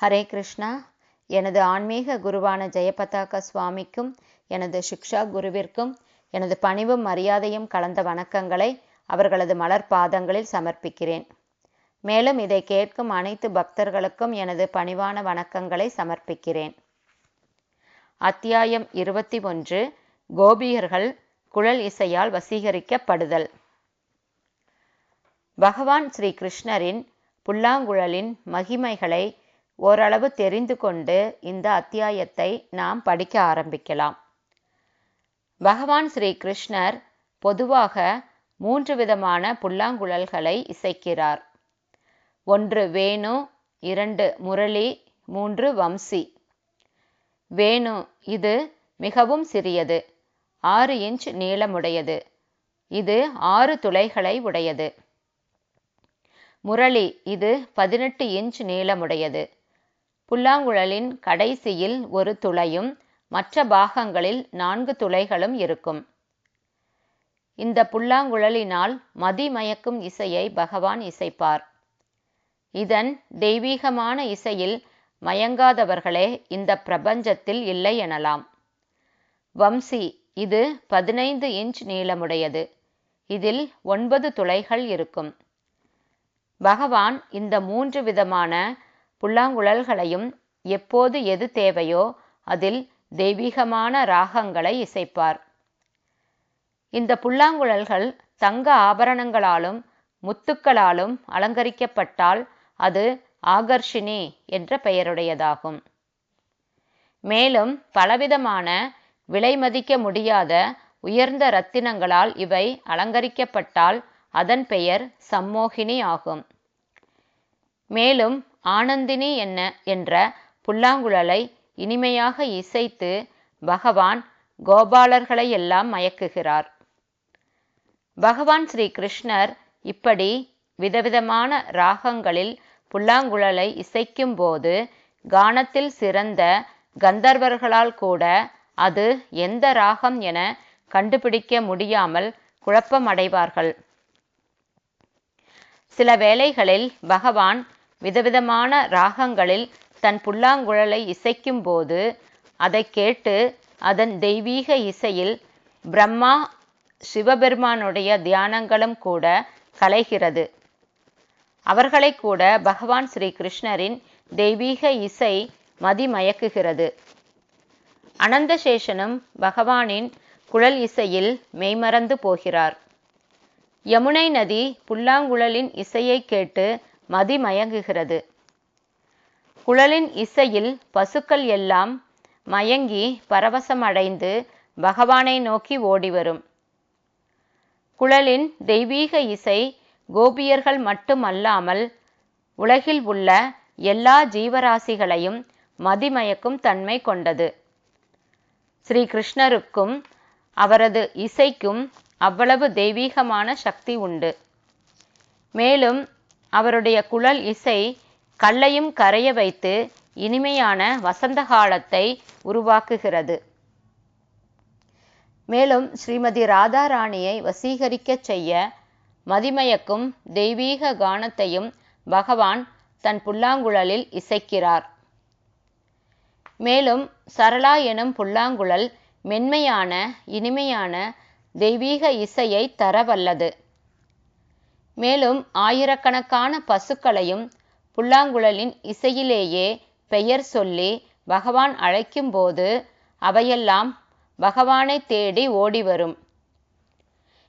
ஹரே கிருஷ்ணா. எனது ஆன்மீக குருவான ஜெயபதாக சுவாமிக்கும் எனது சிக்ஷா குருவிற்கும் எனது பணிவும் மரியாதையும் கலந்த வணக்கங்களை அவர்களது மலர் பாதங்களில் சமர்ப்பிக்கிறேன். மேலும் இதை கேட்கும் அனைத்து பக்தர்களுக்கும் எனது பணிவான வணக்கங்களை சமர்ப்பிக்கிறேன். அத்தியாயம் இருபத்தி ஒன்று கோபியர்கள் குழல் இசையால் வசீகரிக்கப்படுதல். பகவான் ஸ்ரீ கிருஷ்ணரின் புல்லாங்குழலின் மகிமைகளை ஓரளவு தெரிந்து கொண்டு இந்த அத்தியாயத்தை நாம் படிக்க ஆரம்பிக்கலாம். பகவான் ஸ்ரீ கிருஷ்ணர் பொதுவாக மூன்று விதமான புல்லாங்குழல்களை இசைக்கிறார். ஒன்று வேணு இரண்டு முரளி மூன்று வம்சி. வேணு இது மிகவும் சிறியது ஆறு இன்ச் நீளமுடையது. இது ஆறு துளைகளை உடையது. முரளி இது பதினெட்டு இன்ச் நீளமுடையது. புல்லாங்குழலின் கடைசியில் ஒரு துளையும் மற்ற பாகங்களில் நான்கு துளைகளும் இருக்கும். இந்த புல்லாங்குழலினால் மதிமயக்கும் இசையை பகவான் இசைப்பார். இதன் தெய்வீகமான இசையில் மயங்காதவர்களே இந்த பிரபஞ்சத்தில் இல்லை எனலாம். வம்சி இது பதினைந்து இன்ச் நீளமுடையது. இதில் ஒன்பது துளைகள் இருக்கும். பகவான் இந்த மூன்று விதமான புல்லாங்குழல்களையும் எப்போது எது தேவையோ அதில் தெய்வீகமான ராகங்களை இசைப்பார். இந்த புல்லாங்குழல்கள் தங்க ஆபரணங்களாலும் முத்துக்களாலும் அலங்கரிக்கப்பட்டால் அது ஆகர்ஷினி என்ற பெயருடையதாகும். மேலும் பலவிதமான விலை மதிக்க முடியாத உயர்ந்த இரத்தினங்களால் இவை அலங்கரிக்கப்பட்டால் அதன் பெயர் சம்மோகினி ஆகும். மேலும் ஆனந்தினி என்ன என்ற புல்லாங்குழலை இனிமையாக இசைத்து பகவான் கோபாலர்களையெல்லாம் மயக்குகிறார். பகவான் ஸ்ரீ கிருஷ்ணர் இப்படி விதவிதமான ராகங்களில் புல்லாங்குழலை இசைக்கும் போது கானத்தில் சிறந்த கந்தர்வர்களால் கூட அது எந்த ராகம் என கண்டுபிடிக்க முடியாமல் குழப்பமடைவார்கள். சில வேளைகளில் பகவான் விதவிதமான ராகங்களில் தன் புல்லாங்குழலை இசைக்கும் போது அதை கேட்டு அதன் தெய்வீக இசையில் பிரம்மா சிவபெருமானுடைய தியானங்களும் கூட கலைகிறது. அவர்களை கூட பகவான் ஸ்ரீ கிருஷ்ணரின் தெய்வீக இசை மதிமயக்குகிறது. அனந்தசேஷனும் பகவானின் குழல் இசையில் மெய்மறந்து போகிறார். யமுனை நதி புல்லாங்குழலின் இசையை கேட்டு மதிமயங்குகிறது. குழலின் இசையில் பசுக்கள் எல்லாம் மயங்கி பரவசமடைந்து பகவானை நோக்கி ஓடிவரும். குழலின் தெய்வீக இசை கோபியர்கள் மட்டுமல்லாமல் உலகில் உள்ள எல்லா ஜீவராசிகளையும் மதிமயக்கும் தன்மை கொண்டது. ஸ்ரீ கிருஷ்ணருக்கும் அவரது இசைக்கும் அவ்வளவு தெய்வீகமான சக்தி உண்டு. மேலும் அவருடைய குழல் இசை கல்லையும் கரைய வைத்து இனிமையான வசந்த காலத்தை உருவாக்குகிறது. மேலும் ஸ்ரீமதி ராதாராணியை வசீகரிக்கச் செய்ய மதிமயக்கும் தெய்வீக கானத்தையும் பகவான் தன் புல்லாங்குழலில் இசைக்கிறார். மேலும் சரளா எனும் புல்லாங்குழல் மென்மையான இனிமையான தெய்வீக இசையை தரவல்லது. மேலும் ஆயிரக்கணக்கான பசுக்களையும் புல்லாங்குழலின் இசையிலேயே பெயர் சொல்லி பகவான் அழைக்கும்போது அவையெல்லாம் பகவானை தேடி ஓடிவரும்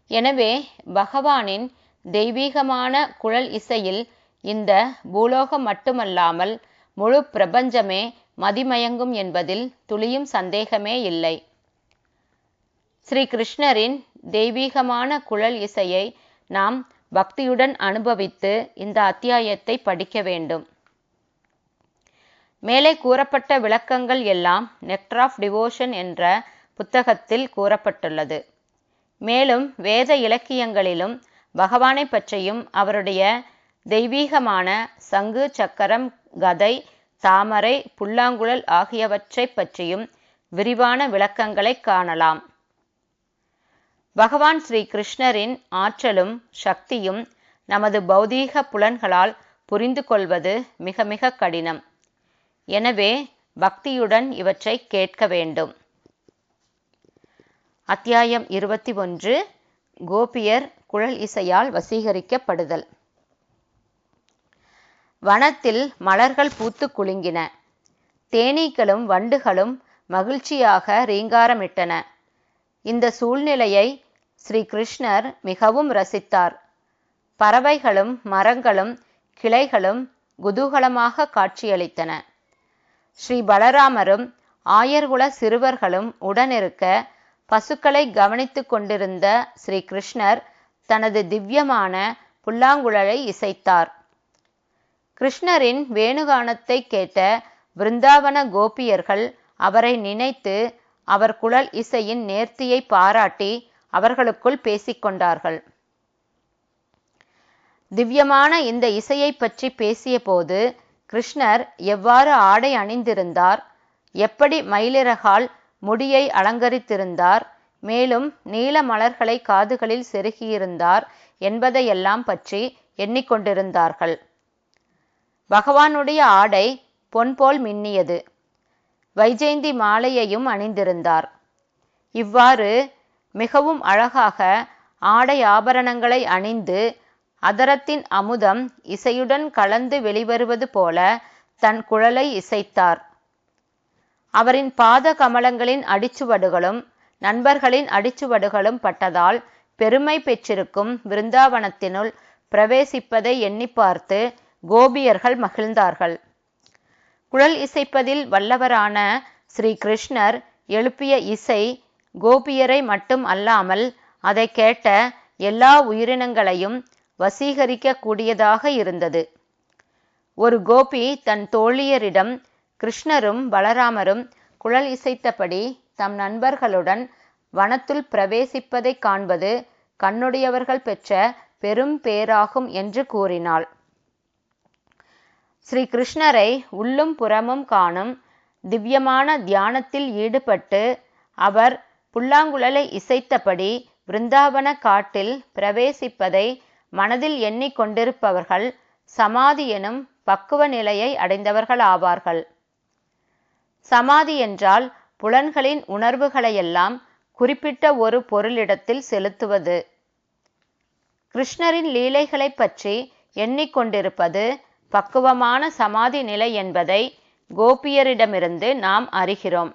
எனவே பகவானின் தெய்வீகமான குழல் இசையில் இந்த பூலோகம் மட்டுமல்லாமல் முழு பிரபஞ்சமே மதிமயங்கும் என்பதில் துளியும் சந்தேகமே இல்லை. ஸ்ரீ கிருஷ்ணரின் தெய்வீகமான குழல் இசையை நாம் பக்தியுடன் அனுபவித்து இந்த அத்தியாயத்தை படிக்க வேண்டும். மேலே கூறப்பட்ட விளக்கங்கள் எல்லாம் நெக்டர் ஆஃப் டிவோஷன் என்ற புத்தகத்தில் கூறப்பட்டுள்ளது. மேலும் வேத இலக்கியங்களிலும் பகவானை பற்றியும் அவருடைய தெய்வீகமான சங்கு சக்கரம் கதை தாமரை புல்லாங்குழல் ஆகியவற்றை பற்றியும் விரிவான விளக்கங்களை காணலாம். பகவான் ஸ்ரீ கிருஷ்ணரின் ஆற்றலும் சக்தியும் நமது பௌதீக புலன்களால் புரிந்து கொள்வது மிக மிக கடினம். எனவே பக்தியுடன் இவற்றை கேட்க வேண்டும். அத்தியாயம் இருபத்தி ஒன்று கோபியர் குழல் இசையால் வசீகரிக்கப்படுதல். வனத்தில் மலர்கள் பூத்து குலுங்கின. தேனீக்களும் வண்டுகளும் மகிழ்ச்சியாக ரீங்காரமிட்டன. இந்த சூழ்நிலையை ஸ்ரீ கிருஷ்ணர் மிகவும் ரசித்தார். பறவைகளும் மரங்களும் கிளைகளும் குதூகலமாக காட்சியளித்தன. ஸ்ரீ பலராமரும் ஆயர்குல சிறுவர்களும் உடனிருக்க பசுக்களை கவனித்து கொண்டிருந்த ஸ்ரீ கிருஷ்ணர் தனது திவ்யமான புல்லாங்குழலை இசைத்தார். கிருஷ்ணரின் வேணுகானத்தை கேட்ட பிருந்தாவன கோபியர்கள் அவரை நினைத்து அவர் குழல் இசையின் நேர்த்தியை பாராட்டி அவர்களுக்குள் பேசிக்கொண்டார்கள். திவ்யமான இந்த இசையை பற்றி பேசியபோது கிருஷ்ணர் எவ்வாறு ஆடை அணிந்திருந்தார் எப்படி மயிலிறகால் முடியை அலங்கரித்திருந்தார் மேலும் நீல மலர்களை காதுகளில் செருகியிருந்தார் என்பதையெல்லாம் பற்றி எண்ணிக்கொண்டிருந்தார்கள். பகவானுடைய ஆடை பொன் போல் மின்னியது. வைஜெயந்தி மாலையையும் அணிந்திருந்தார். இவ்வாறு மிகவும் அழகாக ஆடை ஆபரணங்களை அணிந்து அதரத்தின் அமுதம் இசையுடன் கலந்து வெளிவருவது போல தன் குழலை இசைத்தார். அவரின் பாத கமலங்களின் அடிச்சுவடுகளும் நண்பர்களின் அடிச்சுவடுகளும் பட்டதால் பெருமை பெற்றிருக்கும் விருந்தாவனத்தினுள் பிரவேசிப்பதை எண்ணி பார்த்து கோபியர்கள் மகிழ்ந்தார்கள். குழல் இசைப்பதில் வல்லவரான ஸ்ரீ கிருஷ்ணர் எழுப்பிய இசை கோபியரை மட்டும் அல்லாமல் அதை கேட்ட எல்லா உயிரினங்களையும் வசீகரிக்க கூடியதாக இருந்தது. ஒரு கோபி தன் தோழியரிடம் கிருஷ்ணரும் பலராமரும் குழல் இசைத்தபடி தம் நண்பர்களுடன் வனத்துள் பிரவேசிப்பதை காண்பது கண்ணுடையவர்கள் பெற்ற பெரும் பேராகும் என்று கூறினாள். ஸ்ரீ கிருஷ்ணரை உள்ளும் புறமும் காணும் திவ்யமான தியானத்தில் ஈடுபட்டு அவர் புல்லாங்குழலை இசைத்தபடி பிருந்தாவன காட்டில் பிரவேசிப்பதை மனதில் எண்ணிக்கொண்டிருப்பவர்கள் சமாதி எனும் பக்குவ நிலையை அடைந்தவர்கள் ஆவார்கள். சமாதி என்றால் புலன்களின் உணர்வுகளையெல்லாம் குறிப்பிட்ட ஒரு பொருளிடத்தில் செலுத்துவது. கிருஷ்ணரின் லீலைகளை பற்றி எண்ணிக்கொண்டிருப்பது பக்குவமான சமாதி நிலை என்பதை கோபியரிடமிருந்து நாம் அறிகிறோம்.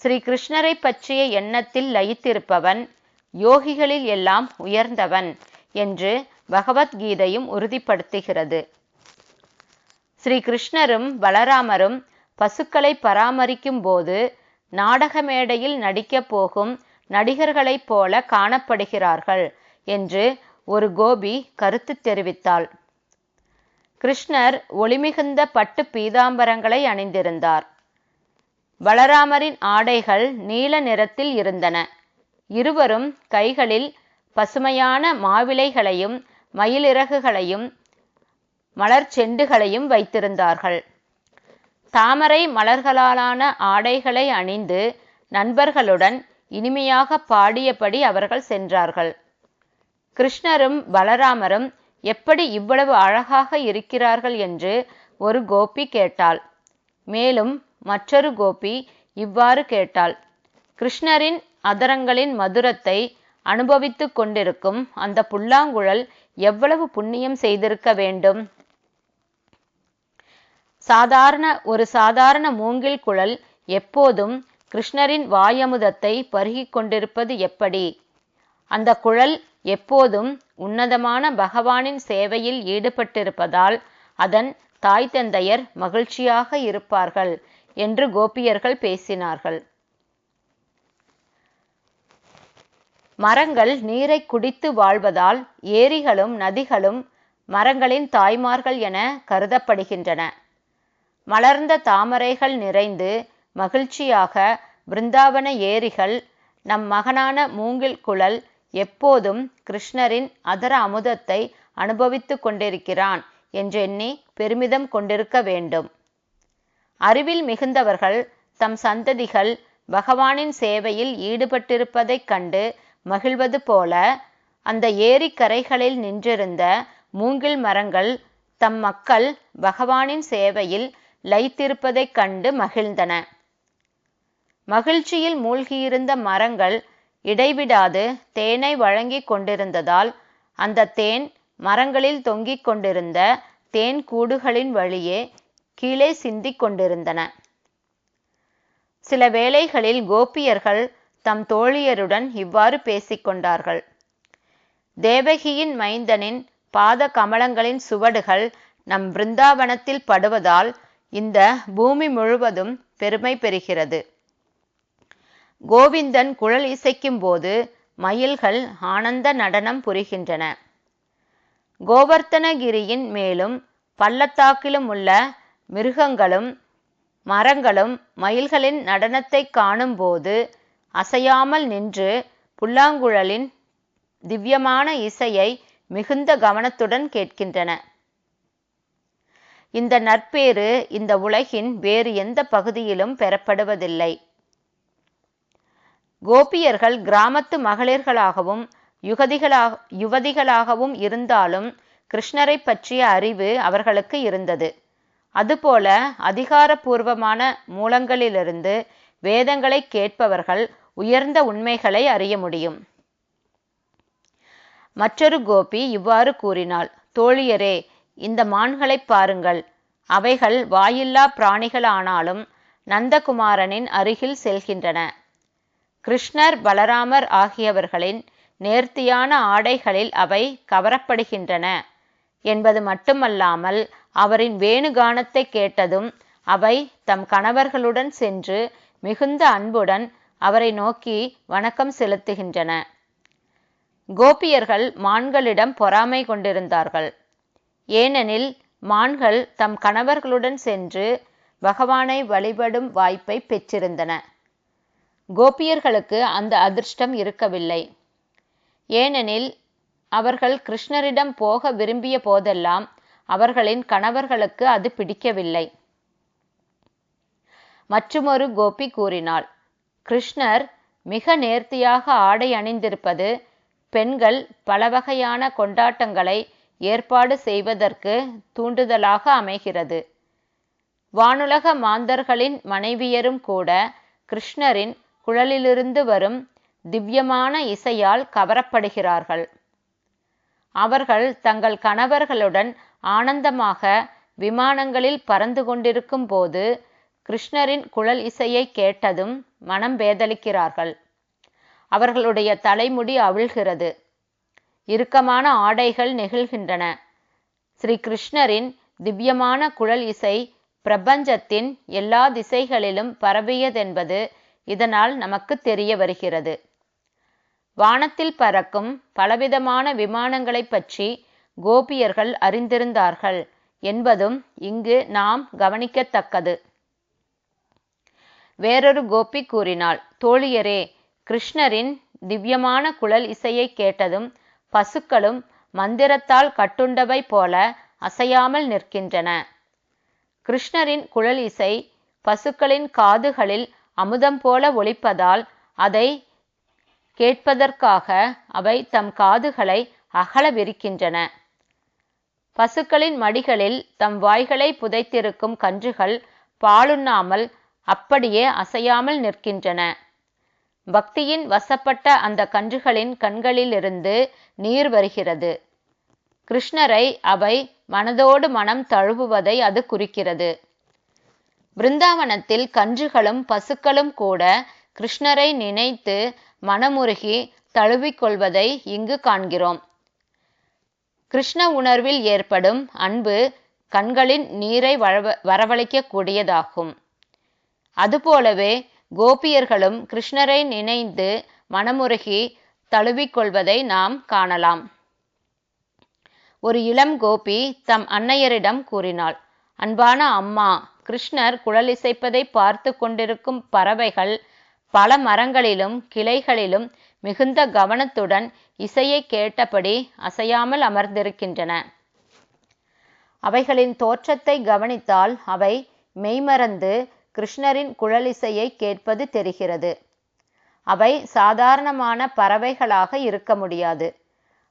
ஸ்ரீ கிருஷ்ணரை பற்றிய எண்ணத்தில் லயித்திருப்பவன் யோகிகளில் எல்லாம் உயர்ந்தவன் என்று பகவத்கீதையும் உறுதிப்படுத்துகிறது. ஸ்ரீ கிருஷ்ணரும் பலராமரும் பசுக்களை பராமரிக்கும் போது நாடக மேடையில் நடிக்கப் போகும் நடிகர்களைப் போல காணப்படுகிறார்கள் என்று ஒரு கோபி கருத்து தெரிவித்தாள். கிருஷ்ணர் ஒளிமிகுந்த பட்டு பீதாம்பரங்களை அணிந்திருந்தார். பலராமரின் ஆடைகள் நீல நிறத்தில் இருந்தன. இருவரும் கைகளில் பசுமையான மாவிலைகளையும் மயிலிறகுகளையும் மலர் செண்டுகளையும் வைத்திருந்தார்கள். தாமரை மலர்களாலான ஆடைகளை அணிந்து நண்பர்களுடன் இனிமையாக பாடியபடி அவர்கள் சென்றார்கள். கிருஷ்ணரும் பலராமரும் எப்படி இவ்வளவு அழகாக இருக்கிறார்கள் என்று ஒரு கோபி கேட்டாள். மேலும் மற்றொரு கோபி இவ்வாறு கேட்டாள். கிருஷ்ணரின் அதரங்களின் மதுரத்தை அனுபவித்துக் கொண்டிருக்கும் அந்த புல்லாங்குழல் எவ்வளவு புண்ணியம் செய்திருக்க வேண்டும்? சாதாரண ஒரு சாதாரண மூங்கில் குழல் எப்போதும் கிருஷ்ணரின் வாயமுதத்தை பருகிக் கொண்டிருப்பது எப்படி? அந்த குழல் எப்போதும் உன்னதமான பகவானின் சேவையில் ஈடுபட்டிருப்பதால் அதன் தாய் தந்தையர் மகிழ்ச்சியாக இருப்பார்கள். என்று கோபியர்கள் பேசினார்கள். மரங்கள் நீரை குடித்து வாழ்வதால் ஏரிகளும் நதிகளும் மரங்களின் தாய்மார்கள் என கருதப்படுகின்றன. மலர்ந்த தாமரைகள் நிறைந்து மகிழ்ச்சியாக பிருந்தாவன ஏரிகள் நம் மகனான மூங்கில் குழல் எப்போதும் கிருஷ்ணரின் அதர அமுதத்தை அனுபவித்து கொண்டிருக்கிறான் என்றெண்ணி பெருமிதம் கொண்டிருக்க வேண்டும். அறிவில் மிகுந்தவர்கள் தம் சந்ததிகள் பகவானின் சேவையில் ஈடுபட்டிருப்பதைக் கண்டு மகிழ்வது போல அந்த ஏரிக்கரைகளில் நின்றிருந்த மூங்கில் மரங்கள் தம் மக்கள் பகவானின் சேவையில் லயித்திருப்பதைக் கண்டு மகிழ்ந்தன. மகிழ்ச்சியில் மூழ்கியிருந்த மரங்கள் இடைவிடாது தேனை வழங்கிக் கொண்டிருந்ததால் அந்த தேன் மரங்களில் தொங்கிக் கொண்டிருந்த தேன் கூடுகளின் வழியே கீழே சிந்திக் கொண்டிருந்தன. சில வேளைகளில் கோபியர்கள் தம் தோழியருடன் இவ்வாறு பேசிக்கொண்டார்கள் தேவகியின் மைந்தனின் பாத கமலங்களின் சுவடுகள் நம் பிருந்தாவனத்தில் படுவதால் இந்த பூமி முழுவதும் பெருமை பெறுகிறது. கோவிந்தன் குழல் இசைக்கும் போது மயில்கள் ஆனந்த நடனம் புரிகின்றன. கோவர்த்தனகிரியின் மேலும் பள்ளத்தாக்கிலும் உள்ள மிருகங்களும் மரங்களும் மயில்களின் நடனத்தை காணும்போது அசையாமல் நின்று புல்லாங்குழலின் திவ்யமான இசையை மிகுந்த கவனத்துடன் கேட்கின்றன. இந்த நற்பேறு இந்த உலகின் வேறு எந்த பகுதியிலும் பெறப்படுவதில்லை. கோபியர்கள் கிராமத்து மகளிர்களாகவும் யுகதிகளாக யுவதிகளாகவும் இருந்தாலும் கிருஷ்ணரை பற்றிய அறிவு அவர்களுக்கு இருந்தது. அதுபோல அதிகாரபூர்வமான மூலங்களிலிருந்து வேதங்களை கேட்பவர்கள் உயர்ந்த உண்மைகளை அறிய முடியும். மற்றொரு கோபி இவ்வாறு கூறினாள் தோழியரே இந்த மான்களைப் பாருங்கள். அவைகள் வாயில்லா பிராணிகளானாலும் நந்தகுமாரனின் அருகில் செல்கின்றன. கிருஷ்ணர் பலராமர் ஆகியவர்களின் நேர்த்தியான ஆடைகளில் அவை கவரப்படுகின்றன. என்பது மட்டுமல்லாமல் அவரின் வேணுகானத்தை கேட்டதும் அவை தம் கணவர்களுடன் சென்று மிகுந்த அன்புடன் அவரை நோக்கி வணக்கம் செலுத்துகின்றன. கோபியர்கள் மான்களிடம் பொறாமை கொண்டிருந்தார்கள். ஏனெனில் மான்கள் தம் கணவர்களுடன் சென்று பகவானை வழிபடும் வாய்ப்பை பெற்றிருந்தன. கோபியர்களுக்கு அந்த அதிர்ஷ்டம் இருக்கவில்லை. ஏனெனில் அவர்கள் கிருஷ்ணரிடம் போக விரும்பிய போதெல்லாம் அவர்களின் கணவர்களுக்கு அது பிடிக்கவில்லை. மற்றுமொரு கோபி கூறினாள் கிருஷ்ணர் மிக நேர்த்தியாக ஆடை அணிந்திருப்பது பெண்கள் பல வகையான கொண்டாட்டங்களை ஏற்பாடு செய்வதற்கு தூண்டுதலாக அமைகிறது. வானுலக மாந்தர்களின் மனைவியரும் கூட கிருஷ்ணரின் குழலிலிருந்து வரும் திவ்யமான இசையால் கவரப்படுகிறார்கள். அவர்கள் தங்கள் கணவர்களுடன் ஆனந்தமாக விமானங்களில் பறந்து கொண்டிருக்கும் போது கிருஷ்ணரின் குழல் இசையை கேட்டதும் மனம் பேதலிக்கிறார்கள் அவர்களுடைய தலைமுடி அவிழ்கிறது. இறுக்கமான ஆடைகள் நெகிழ்கின்றன. ஸ்ரீ கிருஷ்ணரின் திவ்யமான குழல் இசை பிரபஞ்சத்தின் எல்லா திசைகளிலும் பரவியதென்பது இதனால் நமக்கு தெரிய வருகிறது. வானத்தில் பறக்கும் பலவிதமான விமானங்களைப் பற்றி கோபியர்கள் அறிந்திருந்தார்கள் என்பதும் இங்கு நாம் கவனிக்கத்தக்கது. வேறொரு கோபி கூறினாள் தோழியரே கிருஷ்ணரின் திவ்யமான குழல் இசையை கேட்டதும் பசுக்களும் மந்திரத்தால் கட்டுண்டவை போல அசையாமல் நிற்கின்றன. கிருஷ்ணரின் குழல் இசை பசுக்களின் காதுகளில் அமுதம் போல ஒலிப்பதால் அதை கேட்பதற்காக அவை தம் காதுகளை அகல விரிக்கின்றன பசுக்களின் மடிகளில் தம் வாய்களை புதைத்திருக்கும் கன்றுகள் பாலுண்ணாமல் அப்படியே அசையாமல் நிற்கின்றன. பக்தியின் வசப்பட்ட அந்த கன்றுகளின் கண்களிலிருந்து நீர் வருகிறது. கிருஷ்ணரை அவை மனதோடு மனம் தழுவுவதை அது குறிக்கிறது. பிருந்தாவனத்தில் கன்றுகளும் பசுக்களும் கூட கிருஷ்ணரை நினைத்து மனமுருகி தழுவிக்கொள்வதை இங்கு காண்கிறோம். கிருஷ்ண உணர்வில் ஏற்படும் அன்பு கண்களின் நீரை வரவ வரவழைக்கக்கூடியதாகும். அதுபோலவே கோபியர்களும் கிருஷ்ணரை நினைந்து மனமுருகி தழுவிக்கொள்வதை நாம் காணலாம். ஒரு இளம் கோபி தம் அன்னையரிடம் கூறினாள் அன்பான அம்மா கிருஷ்ணர் குழலிசைப்பதை பார்த்து கொண்டிருக்கும் பறவைகள் பல மரங்களிலும் கிளைகளிலும் மிகுந்த கவனத்துடன் இசையை கேட்டபடி அசையாமல் அமர்ந்திருக்கின்றன. அவைகளின் தோற்றத்தை கவனித்தால் அவை மெய்மறந்து கிருஷ்ணரின் குழலிசையை கேட்பது தெரிகிறது. அவை சாதாரணமான பறவைகளாக இருக்க முடியாது.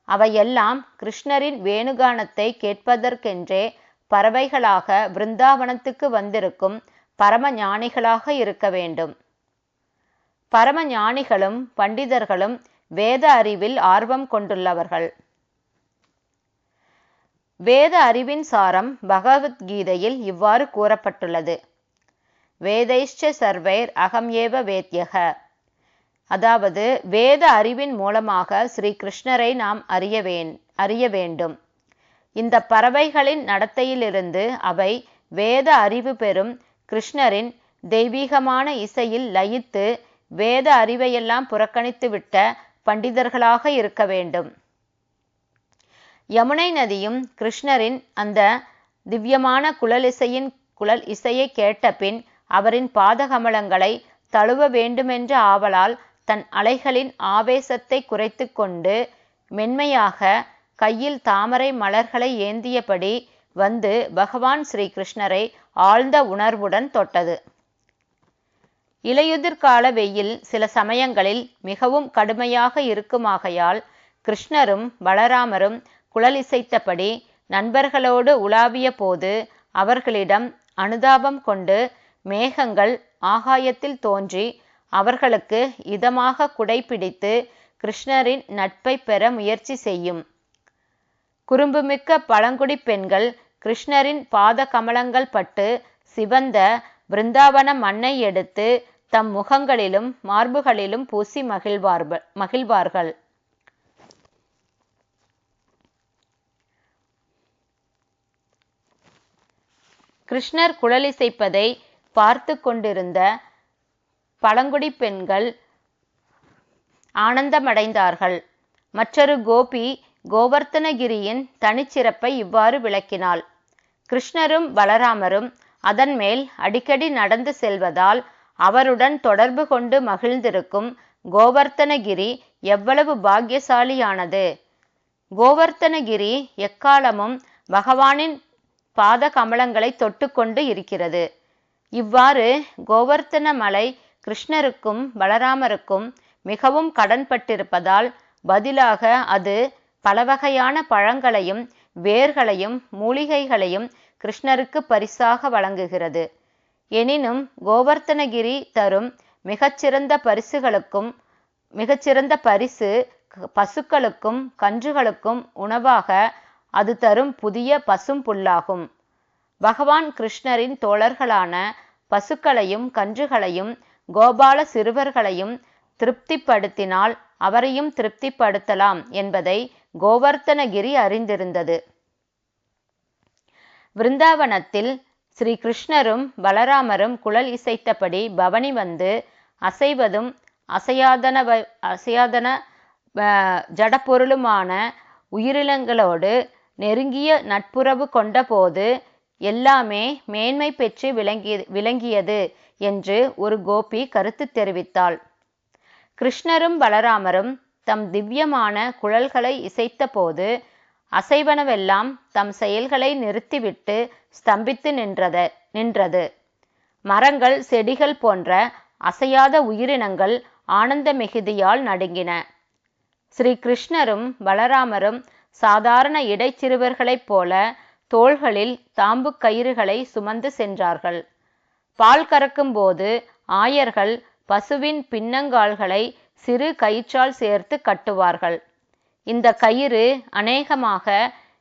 அவையெல்லாம் கிருஷ்ணரின் வேணுகானத்தை கேட்பதற்கென்றே பறவைகளாக பிருந்தாவனத்துக்கு வந்திருக்கும் பரம ஞானிகளாக இருக்க வேண்டும். பரம ஞானிகளும் பண்டிதர்களும் வேத அறிவில் ஆர்வம் கொண்டுள்ளவர்கள். வேத அறிவின் சாரம் பகவத்கீதையில் இவ்வாறு கூறப்பட்டுள்ளது. வேதைஷ்ட சர்வைர் அகம் ஏவ வேத்யக அதாவது வேத அறிவின் மூலமாக ஸ்ரீ கிருஷ்ணரை நாம் அறிய வேண் அறிய வேண்டும். இந்த பறவைகளின் நடத்தையிலிருந்து அவை வேத அறிவு பெறும் கிருஷ்ணரின் தெய்வீகமான இசையில் லயித்து வேத அறிவையெல்லாம் புறக்கணித்துவிட்ட பண்டிதர்களாக இருக்க வேண்டும். யமுனை நதியும் கிருஷ்ணரின் அந்த திவ்யமான குழலிசையின் குழல் இசையை கேட்டபின் அவரின் பாதகமலங்களை தழுவ வேண்டுமென்ற ஆவலால் தன் அலைகளின் ஆவேசத்தை குறைத்து கொண்டு மென்மையாக கையில் தாமரை மலர்களை ஏந்தியபடி வந்து பகவான் ஸ்ரீ கிருஷ்ணரை ஆழ்ந்த உணர்வுடன் தொட்டது. இலையுதிர்கால வெயில் சில சமயங்களில் மிகவும் கடுமையாக இருக்குமாகையால் கிருஷ்ணரும் பலராமரும் குழலிசைத்தபடி நண்பர்களோடு உலாவிய போது அவர்களிடம் அனுதாபம் கொண்டு மேகங்கள் ஆகாயத்தில் தோன்றி அவர்களுக்கு இதமாக குடைபிடித்து கிருஷ்ணரின் நட்பை பெற முயற்சி செய்யும். குறும்புமிக்க பழங்குடி பெண்கள் கிருஷ்ணரின் பாத கமலங்கள் பட்டு சிவந்த பிருந்தாவன மண்ணை எடுத்து தம் முகங்களிலும் மார்புகளிலும் பூசி மகிழ்வார்கள் மகிழ்வார்கள். கிருஷ்ணர் குழலிசைப்பதை பார்த்து கொண்டிருந்த பழங்குடி பெண்கள் ஆனந்தமடைந்தார்கள். மற்றொரு கோபி கோவர்த்தனகிரியின் தனிச்சிறப்பை இவ்வாறு விளக்கினாள். கிருஷ்ணரும் பலராமரும் அதன் மேல் அடிக்கடி நடந்து செல்வதால் அவருடன் தொடர்பு கொண்டு மகிழ்ந்திருக்கும் கோவர்த்தனகிரி எவ்வளவு பாக்கியசாலியானது. கோவர்த்தனகிரி எக்காலமும் பகவானின் பாத கமலங்களை தொட்டுக்கொண்டு இருக்கிறது. இவ்வாறு கோவர்த்தன மலை கிருஷ்ணருக்கும் பலராமருக்கும் மிகவும் கடன்பட்டிருப்பதால் பதிலாக அது பலவகையான பழங்களையும் வேர்களையும் மூலிகைகளையும் கிருஷ்ணருக்கு பரிசாக வழங்குகிறது. எனினும் கோவர்த்தனகிரி தரும் மிகச்சிறந்த பரிசுகளுக்கும் மிகச்சிறந்த பரிசு பசுக்களுக்கும் கன்றுகளுக்கும் உணவாக அது தரும் புதிய பசும் புல்லாகும். பகவான் கிருஷ்ணரின் தோழர்களான பசுக்களையும் கன்றுகளையும் கோபால சிறுவர்களையும் திருப்திப்படுத்தினால் அவரையும் திருப்திப்படுத்தலாம் என்பதை கோவர்த்தனகிரி அறிந்திருந்தது. விருந்தாவனத்தில் ஸ்ரீ கிருஷ்ணரும் பலராமரும் குழல் இசைத்தபடி பவனி வந்து அசைவதும் அசையாதன அசையாதன ஜடப்பொருளுமான உயிரினங்களோடு நெருங்கிய நட்புறவு கொண்டபோது எல்லாமே மேன்மை பெற்று விளங்கி விளங்கியது என்று ஒரு கோபி கருத்து தெரிவித்தாள். கிருஷ்ணரும் பலராமரும் தம் திவ்யமான குழல்களை இசைத்தபோது அசைவனவெல்லாம் தம் செயல்களை நிறுத்திவிட்டு ஸ்தம்பித்து நின்றத நின்றது. மரங்கள் செடிகள் போன்ற அசையாத உயிரினங்கள் ஆனந்த மிகுதியால் நடுங்கின. ஸ்ரீ கிருஷ்ணரும் பலராமரும் சாதாரண இடைச்சிறுவர்களைப் போல தோள்களில் தாம்பு கயிறுகளை சுமந்து சென்றார்கள். பால் கறக்கும்போது ஆயர்கள் பசுவின் பின்னங்கால்களை சிறு கயிற்றால் சேர்த்து கட்டுவார்கள். இந்த கயிறு அநேகமாக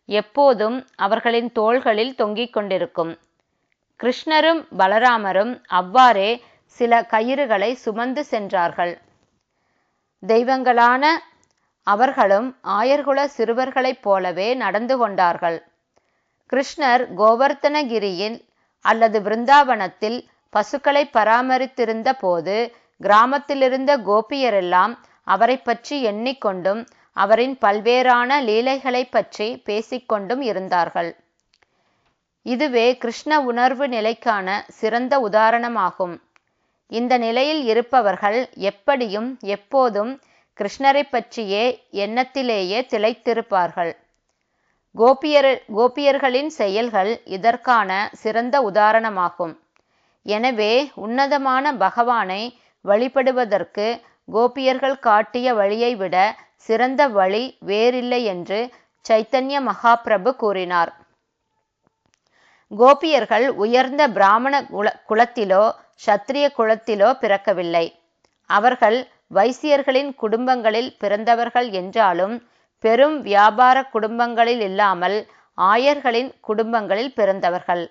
எப்போதும் அவர்களின் தோள்களில் தொங்கிக் கொண்டிருக்கும். கிருஷ்ணரும் பலராமரும் அவ்வாறே சில கயிறுகளை சுமந்து சென்றார்கள். தெய்வங்களான அவர்களும் ஆயர்குல சிறுவர்களைப் போலவே நடந்து கொண்டார்கள். கிருஷ்ணர் கோவர்த்தனகிரியில் அல்லது பிருந்தாவனத்தில் பசுக்களை பராமரித்திருந்த போது கிராமத்திலிருந்த கோபியரெல்லாம் அவரை பற்றி எண்ணிக்கொண்டும் அவரின் பல்வேறான லீலைகளை பற்றி பேசிக்கொண்டும் இருந்தார்கள். இதுவே கிருஷ்ண உணர்வு நிலைக்கான சிறந்த உதாரணமாகும். இந்த நிலையில் இருப்பவர்கள் எப்படியும் எப்போதும் கிருஷ்ணரை பற்றியே எண்ணத்திலேயே திளைத்திருப்பார்கள். கோபியர் கோபியர்களின் செயல்கள் இதற்கான சிறந்த உதாரணமாகும். எனவே உன்னதமான பகவானை வழிபடுவதற்கு கோபியர்கள் காட்டிய வழியை விட சிறந்த வழி வேறில்லை என்று சைத்தன்ய மகாபிரபு கூறினார். கோபியர்கள் உயர்ந்த பிராமண குல குலத்திலோ சத்திரிய குலத்திலோ பிறக்கவில்லை. அவர்கள் வைசியர்களின் குடும்பங்களில் பிறந்தவர்கள் என்றாலும் பெரும் வியாபார குடும்பங்களில் இல்லாமல் ஆயர்களின் குடும்பங்களில் பிறந்தவர்கள்.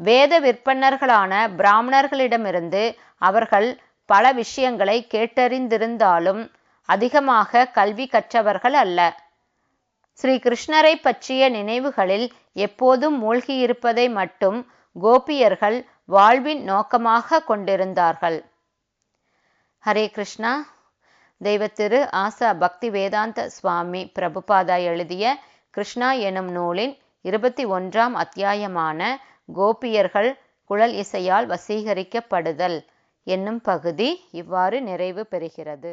வேத விற்பன்னர்களான பிராமணர்களிடமிருந்து அவர்கள் பல விஷயங்களை கேட்டறிந்திருந்தாலும் அதிகமாக கல்வி கற்றவர்கள் அல்ல. ஸ்ரீ கிருஷ்ணரை பற்றிய நினைவுகளில் எப்போதும் மூழ்கியிருப்பதை மட்டும் கோபியர்கள் வாழ்வின் நோக்கமாக கொண்டிருந்தார்கள். ஹரே கிருஷ்ணா. தெய்வத்திரு ஆசா பக்தி வேதாந்த சுவாமி பிரபுபாதா எழுதிய கிருஷ்ணா எனும் நூலின் இருபத்தி ஒன்றாம் அத்தியாயமான கோபியர்கள் குழல் இசையால் வசீகரிக்கப்படுதல். என்னும் பகுதி இவ்வாறு நிறைவு பெறுகிறது.